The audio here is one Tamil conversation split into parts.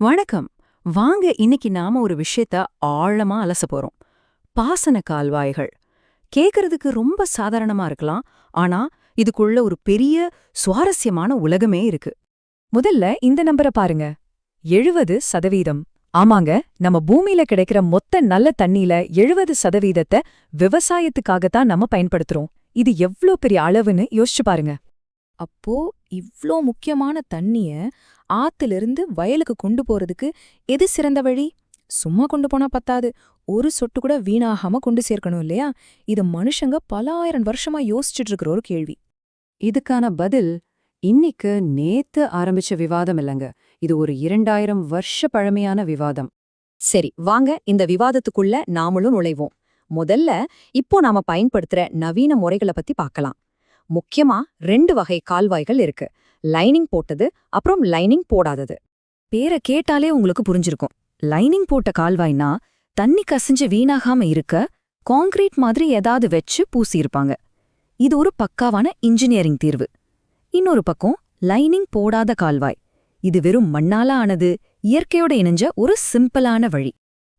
வணக்கம். வாங்க இன்னைக்கு நாம ஒரு விஷயத்த ஆழமா அலச போறோம். பாசன கால்வாய்கள். கேக்குறதுக்கு ரொம்ப சாதாரணமா இருக்கலாம். ஆனா இதுக்குள்ள ஒரு பெரிய சுவாரஸ்யமான உலகமே இருக்கு. முதல்ல இந்த நம்பரை பாருங்க. எழுபது சதவீதம். ஆமாங்க நம்ம பூமியில கிடைக்கிற மொத்த நல்ல தண்ணியில எழுபது சதவீதத்தை விவசாயத்துக்காகத்தான் நம்ம பயன்படுத்துறோம். இது எவ்ளோ பெரிய அளவுன்னு யோசிச்சு பாருங்க. அப்போ இவ்ளோ முக்கியமான தண்ணிய ஆத்திலிருந்து வயலுக்கு கொண்டு போறதுக்கு எது சிறந்த வழி? சும்மா கொண்டு போனா பத்தாது. ஒரு சொட்டு கூட வீணாகாம கொண்டு சேர்க்கணும் இல்லையா? இது மனுஷங்க பல ஆயிரம் வருஷமா யோசிச்சுட்டு இருக்கிற ஒரு கேள்வி. இதுக்கான பதில் இன்னைக்கு நேத்து ஆரம்பிச்ச விவாதம் இல்லைங்க. இது ஒரு இரண்டாயிரம் வருஷ பழமையான விவாதம். சரி வாங்க இந்த விவாதத்துக்குள்ள நாமளும் நுழைவோம். முதல்ல இப்போ நாம பயன்படுத்துற நவீன முறைகளை பத்தி பார்க்கலாம் முக்கியமா ரெண்டு வகை கால்வாய்கள் இருக்கு. லைனிங் போட்டது அப்புறம் லைனிங் போடாதது. பேரை கேட்டாலே உங்களுக்கு புரிஞ்சிருக்கும். லைனிங் போட்ட கால்வாய்னா தண்ணி கசிஞ்சு வீணாகாம இருக்க கான்கிரீட் மாதிரி ஏதாவது வச்சு பூசியிருப்பாங்க. இது ஒரு பக்காவான இன்ஜினியரிங் தீர்வு. இன்னொரு பக்கம் லைனிங் போடாத கால்வாய். இது வெறும் மண்ணால ஆனது இயற்கையோட இணைஞ்ச ஒரு சிம்பிளான வழி.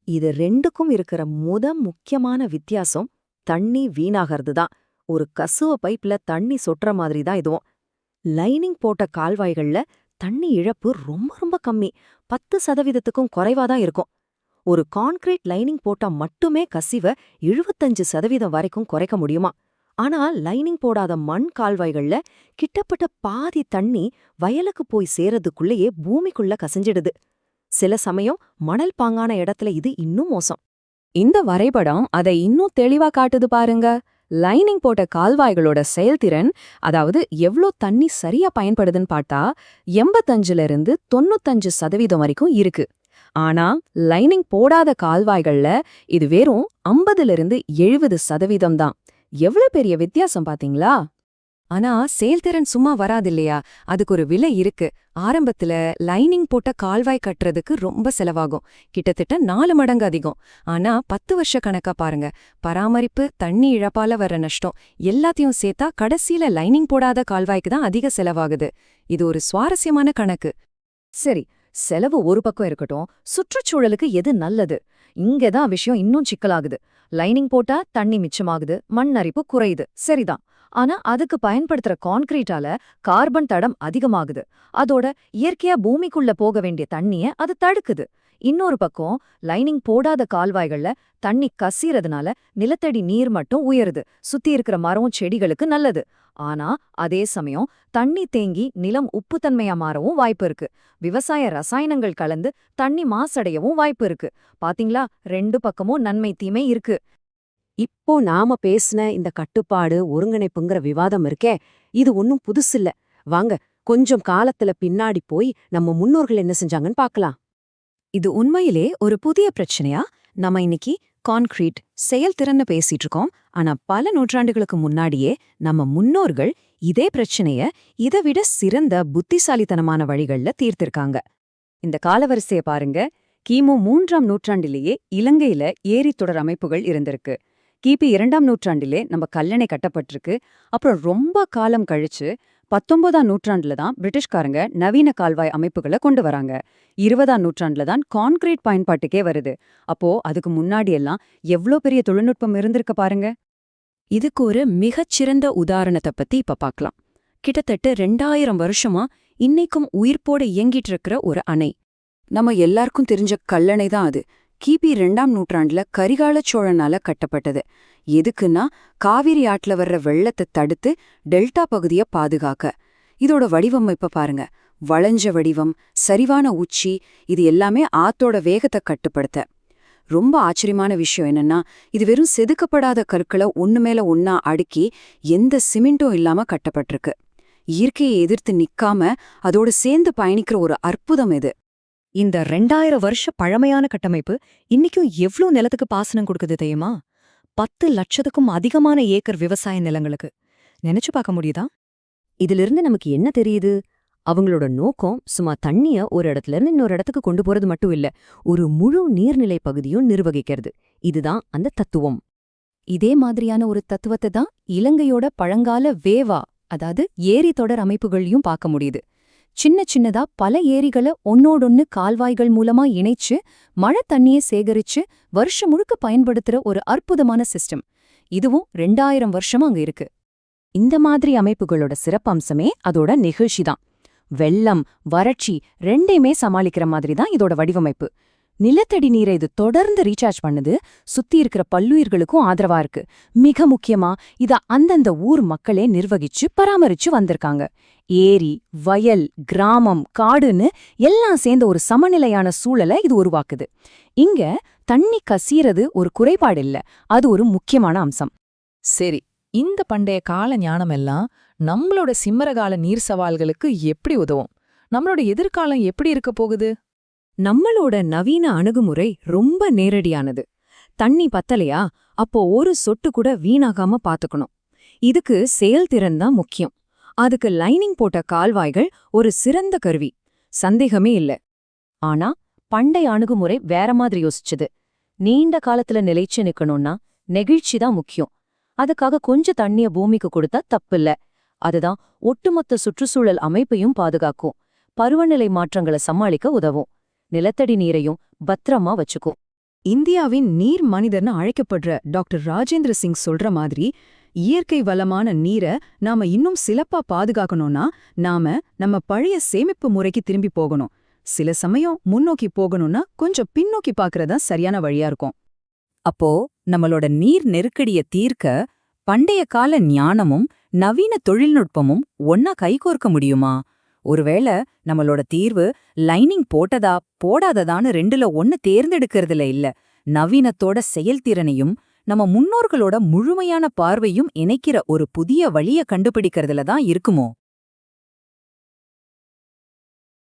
இது ரெண்டுக்கும் இருக்கிற முத முக்கியமான வித்தியாசம் தண்ணி வீணாகிறது தான் ஒரு கசுவ பைப்ல தண்ணி சொட்டுற மாதிரி தான் இதுவும். லைனிங் போட்ட கால்வாய்கள்ல தண்ணி இழப்பு ரொம்ப ரொம்ப கம்மி. பத்து சதவீதத்துக்கும் குறைவா தான் இருக்கும். ஒரு கான்கிரீட் லைனிங் போட்டா மட்டுமே கசிவ எழுபத்தஞ்சு சதவீதம் வரைக்கும் குறைக்க முடியுமா? ஆனா லைனிங் போடாத மண் கால்வாய்கள்ல கிட்டப்பட்ட பாதி தண்ணி வயலுக்கு போய் சேரதுக்குள்ளேயே பூமிக்குள்ள கசிஞ்சிடுது. சில சமயம் மணல் பாங்கான இடத்துல இது இன்னும் மோசம். இந்த வரைபடம் அதை இன்னும் தெளிவா காட்டுது பாருங்க. லைனிங் போட்ட கால்வாய்களோட செயல்திறன் அதாவது எவ்ளோ தண்ணி சரியா பயன்படுதுன்னு பார்த்தா எண்பத்தஞ்சுல இருந்து தொண்ணூத்தஞ்சு சதவீதம் வரைக்கும் இருக்கு. ஆனா லைனிங் போடாத கால்வாய்கள்ல இது வெறும் ஐம்பதுல இருந்து எழுபது சதவீதம் தான். எவ்வளோ பெரிய வித்தியாசம் பாத்தீங்களா? ஆனா செயல்திறன் சும்மா வராது இல்லையா அதுக்கு ஒரு விலை இருக்கு. ஆரம்பத்துல லைனிங் போட்ட கால்வாய் கட்டுறதுக்கு ரொம்ப செலவாகும். கிட்டத்தட்ட நாலு மடங்கு அதிகம். ஆனா பத்து வருஷ கணக்கா பாருங்க. பராமரிப்பு தண்ணி இழப்பால வர நஷ்டம் எல்லாத்தையும் சேர்த்தா கடைசியில லைனிங் போடாத கால்வாய்க்கு தான் அதிக செலவாகுது. இது ஒரு சுவாரஸ்யமான கணக்கு. சரி செலவு ஒரு பக்கம் இருக்கட்டும். சுற்றுச்சூழலுக்கு எது நல்லது? இங்கதான் விஷயம் இன்னும் சிக்கலாகுது. லைனிங் போட்டா தண்ணி மிச்சமாகுது மண் அரிப்பு குறையுது. சரிதான். ஆனா அதுக்கு பயன்படுத்துற கான்கிரீட்டால கார்பன் தடம் அதிகமாகுது. அதோட இயற்கையா பூமிக்குள்ள போக வேண்டிய தண்ணிய அது தடுக்குது. இன்னொரு பக்கம் லைனிங் போடாத கால்வாய்கள்ல தண்ணி கசிறதுனால நிலத்தடி நீர் மட்டும் உயருது. சுத்தி இருக்கிற மரம் செடிகளுக்கு நல்லது. ஆனா அதே சமயம் தண்ணி தேங்கி நிலம் உப்புத்தன்மையா மாறவும் வாய்ப்பு இருக்கு. விவசாய ரசாயனங்கள் கலந்து தண்ணி மாசடையவும் வாய்ப்பு இருக்கு. பாத்தீங்களா? ரெண்டு பக்கமும் நன்மை தீமை இருக்கு. இப்போ நாம பேசின இந்த கட்டுப்பாடு ஒருங்கிணைப்புங்கிற விவாதம் இருக்கே இது ஒன்னும் புதுசில்ல. வாங்க கொஞ்சம் காலத்துல பின்னாடி போய் நம்ம முன்னோர்கள் என்ன செஞ்சாங்கன்னு பார்க்கலாம் இது உண்மையிலே ஒரு புதிய பிரச்சனையா? நம்ம இன்னைக்கு கான்கிரீட் செயல்திறன்னு பேசிட்டு இருக்கோம். ஆனா பல நூற்றாண்டுகளுக்கு முன்னாடியே நம்ம முன்னோர்கள் இதே பிரச்சனைய இதை விட சிறந்த புத்திசாலித்தனமான வழிகள்ல தீர்த்திருக்காங்க. இந்த காலவரிசைய பாருங்க. கிமு மூன்றாம் நூற்றாண்டிலேயே இலங்கையில ஏரி தொடர் அமைப்புகள் இருந்திருக்கு. கிபி இரண்டாம் நூற்றாண்டிலே நம்ம கல்லணை கட்டப்பட்டிருக்கு. அப்புறம் ரொம்ப காலம் கழிச்சு பத்தொன்பதாம் நூற்றாண்டுல தான் பிரிட்டிஷ்காரங்க நவீன கால்வாய் அமைப்புகளை கொண்டு வராங்க. இருபதாம் நூற்றாண்டுல தான் கான்கிரீட் பயன்பாட்டுக்கே வருது. அப்போ அதுக்கு முன்னாடி எல்லாம் எவ்ளோ பெரிய தொழில்நுட்பம் இருந்திருக்க பாருங்க. இதுக்கு ஒரு மிகச்சிறந்த உதாரணத்தை பத்தி இப்ப பார்க்கலாம் கிட்டத்தட்ட ரெண்டாயிரம் வருஷமா இன்னைக்கும் உயிர்ப்போட இயங்கிட்டு இருக்கிற ஒரு அணை. நம்ம எல்லாருக்கும் தெரிஞ்ச கல்லணை தான் அது. கிபி ரெண்டாம் நூற்றாண்டுல கரிகால சோழனால கட்டப்பட்டது. எதுக்குன்னா காவிரி ஆற்றுல வர்ற வெள்ளத்தை தடுத்து டெல்டா பகுதிய பாதுகாக்க. இதோட வடிவமைப்ப பாருங்க. வளைஞ்ச வடிவம் சரிவான உச்சி இது எல்லாமே ஆத்தோட வேகத்தை கட்டுப்படுத்த. ரொம்ப ஆச்சரியமான விஷயம் என்னன்னா இது வெறும் செதுக்கப்படாத கற்களை ஒன்று மேல ஒன்னா அடுக்கி எந்த சிமெண்ட்டும் இல்லாம கட்டப்பட்டிருக்கு. இயற்கையை எதிர்த்து நிக்காம அதோட சேர்ந்து பயணிக்கிற ஒரு அற்புதம் இது. இந்த ரெண்டாயிரம் வருஷ பழமையான கட்டமைப்பு இன்னைக்கும் எவ்ளோ நிலத்துக்கு பாசனம் கொடுக்குது தெரியுமா? பத்து லட்சத்துக்கும் அதிகமான ஏக்கர் விவசாய நிலங்களுக்கு. நினைச்சு பார்க்க முடியுதா? இதிலிருந்து நமக்கு என்ன தெரியுது? அவங்களோட நோக்கம் சும்மா தண்ணிய ஒரு இடத்துல இருந்து இன்னொரு இடத்துக்கு கொண்டு போறது மட்டும் இல்ல ஒரு முழு நீர்நிலை பகுதியும் நிர்வகிக்கிறது. இதுதான் அந்த தத்துவம். இதே மாதிரியான ஒரு தத்துவத்தை தான் இலங்கையோட பழங்கால வேவா அதாவது ஏரி தொடர் அமைப்புகளையும் பார்க்க முடியுது. சின்ன சின்னதா பல ஏரிகளை ஒன்னோடொன்னு கால்வாய்கள் மூலமா இணைச்சு மழை தண்ணியை சேகரிச்சு வருஷம் முழுக்க பயன்படுத்துற ஒரு அற்புதமான சிஸ்டம் இதுவும் ரெண்டாயிரம் வருஷமா அங்க இருக்கு. இந்த மாதிரி அமைப்புகளோட சிறப்பம்சமே அதோட நெகிழ்ச்சிதான். வெள்ளம் வறட்சி ரெண்டையுமே சமாளிக்கிற மாதிரி தான் இதோட வடிவமைப்பு. நிலத்தடி நீரை இது தொடர்ந்து ரீசார்ஜ் பண்ணுது. சுத்தி இருக்கிற பல்லுயிர்களுக்கும் ஆதரவா இருக்கு. மிக முக்கியமா இத அந்தந்த ஊர் மக்களே நிர்வகிச்சு பராமரிச்சு வந்திருக்காங்க. ஏரி வயல் கிராமம் காடுன்னு எல்லாம் சேர்ந்த ஒரு சமநிலையான சூழலை இது உருவாக்குது. இங்க தண்ணி கசீறது ஒரு குறைபாடு இல்ல. அது ஒரு முக்கியமான அம்சம். சரி இந்த பண்டைய கால ஞானமெல்லாம் நம்மளோட சிம்மரகால நீர் சவால்களுக்கு எப்படி உதவும்? நம்மளோட எதிர்காலம் எப்படி இருக்க போகுது? நம்மளோட நவீன அணுகுமுறை ரொம்ப நேரடியானது. தண்ணி பத்தலையா? அப்போ ஒரு சொட்டு கூட வீணாகாம பாத்துக்கணும். இதுக்கு செயல்திறன் தான் முக்கியம். அதுக்கு லைனிங் போட்ட கால்வாய்கள் ஒரு சிறந்த கருவி. சந்தேகமே இல்ல. ஆனா பண்டைய அணுகுமுறை வேற மாதிரி யோசிச்சுது. நீண்ட காலத்துல நிலைச்சு நிக்கணும்னா நெகிழ்ச்சி தான் முக்கியம். அதுக்காக கொஞ்சம் தண்ணிய பூமிக்கு கொடுத்தா தப்பில்ல. அதுதான் ஒட்டுமொத்த சுற்றுச்சூழல் அமைப்பையும் பாதுகாக்கும். பருவநிலை மாற்றங்களை சமாளிக்க உதவும். நிலத்தடி நீரையும் பத்திரமா வச்சுக்கும். இந்தியாவின் நீர் மனிதர்னு அழைக்கப்படுற டாக்டர் ராஜேந்திர சிங் சொல்ற மாதிரி இயற்கை வளமான நீரை நாம இன்னும் சிறப்பா பாதுகாக்கணும்னா நாம நம்ம பழைய சேமிப்பு முறைக்கு திரும்பி போகணும். சில சமயம் முன்னோக்கி போகணும்னா கொஞ்சம் பின்னோக்கி பார்க்கறதா சரியான வழியா இருக்கும். அப்போ நம்மளோட நீர் நெருக்கடிய தீர்க்க பண்டைய கால ஞானமும் நவீன தொழில்நுட்பமும் ஒன்னா கைகோர்க்க முடியுமா? ஒருவேளை நம்மளோட தீர்வு லைனிங் போட்டதா போடாததான்னு ரெண்டுல ஒன்னு தேர்ந்தெடுக்கறதுல இல்ல. நவீனத்தோட செயல்திறனையும் நம்ம முன்னோர்களோட முழுமையான பார்வையும் இணைக்கிற ஒரு புதிய வழிய கண்டுபிடிக்கிறதுல தான் இருக்குமோ?